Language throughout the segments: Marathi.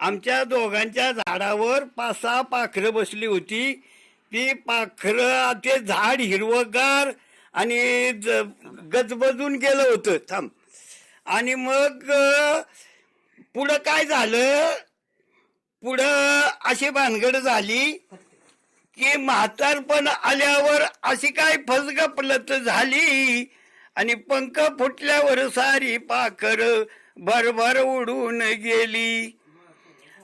आमच्या दोघांच्या झाडावर पाच सहा पाखरं बसली होती. ती पाखरं ते झाड हिरवगार आणि गजबजून गेलं होतं. थांब. आणि मग पुढं काय झालं? पुढं अशी भानगड झाली की म्हातारपण आल्यावर अशी काय फसगपलत झाली? आणि पंख फुटल्यावर सारी पाखर भरभर उडून गेली.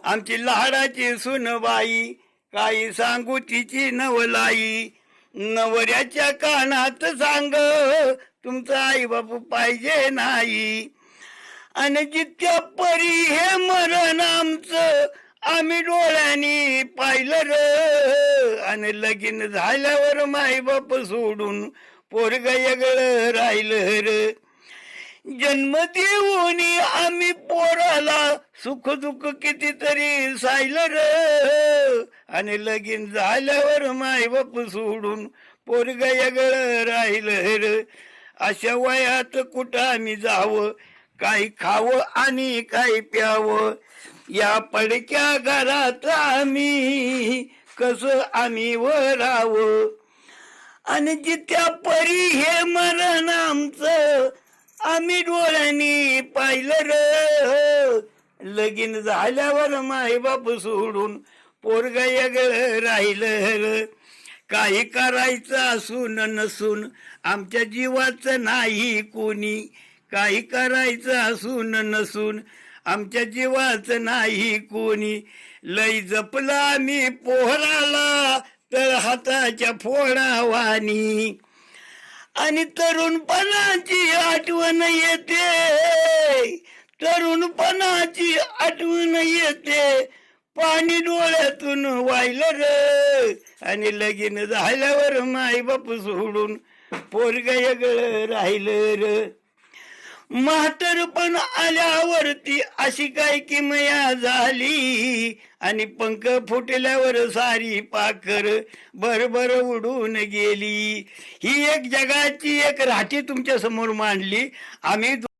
आमची लाडाची सुनबाई काही सांगू तिची नवलाई. नवऱ्याच्या कानात सांग तुमचा आई बापू पाहिजे नाही. आणि जितक्या परी हे मरण आमचं आम्ही डोळ्यांनी पाहिलं र. आणि लगीन झाल्यावर माई बाप सोडून पोरग वेगळं राहिलं र. जन्म देऊन आम्ही पोराला सुख दुःख कितीतरी सायलं र. आणि लगीन झाल्यावर माय बाप सोडून पोरग वेगळं राहिलं र. अशा वयात कुठं आम्ही जावं? काही खावं आणि काही प्यावं? या पडक्या घरात आम्ही कसं आम्ही वरावं? आणि जित्या परी हे मरण आमचं. आम्ही डोळ्यांनी पाहिलं र. लगीन झाल्यावर माईबाप सोडून पोरग राहिलं काही करायचं असून नसून आमच्या जीवाचं नाही कोणी. काही करायचं असून नसून आमच्या जीवाचं नाही कोणी. लई जपला आम्ही पोहराला. तर हाताच्या फोडावानी. आणि तरुणपणाची आठवण येते. तरुणपणाची आठवण येते. पाणी डोळ्यातून वाहिलं र. आणि लगीन झाल्यावर माय बाप सोडून पोरग राहिलं र. म्हातारपण आल्यावरती अशी काय किमया झाली? आणि पंख फुटल्यावर सारी पाखर भरभर उडून गेली. ही एक जगाची एक राठी तुमच्यासमोर मांडली. आम्ही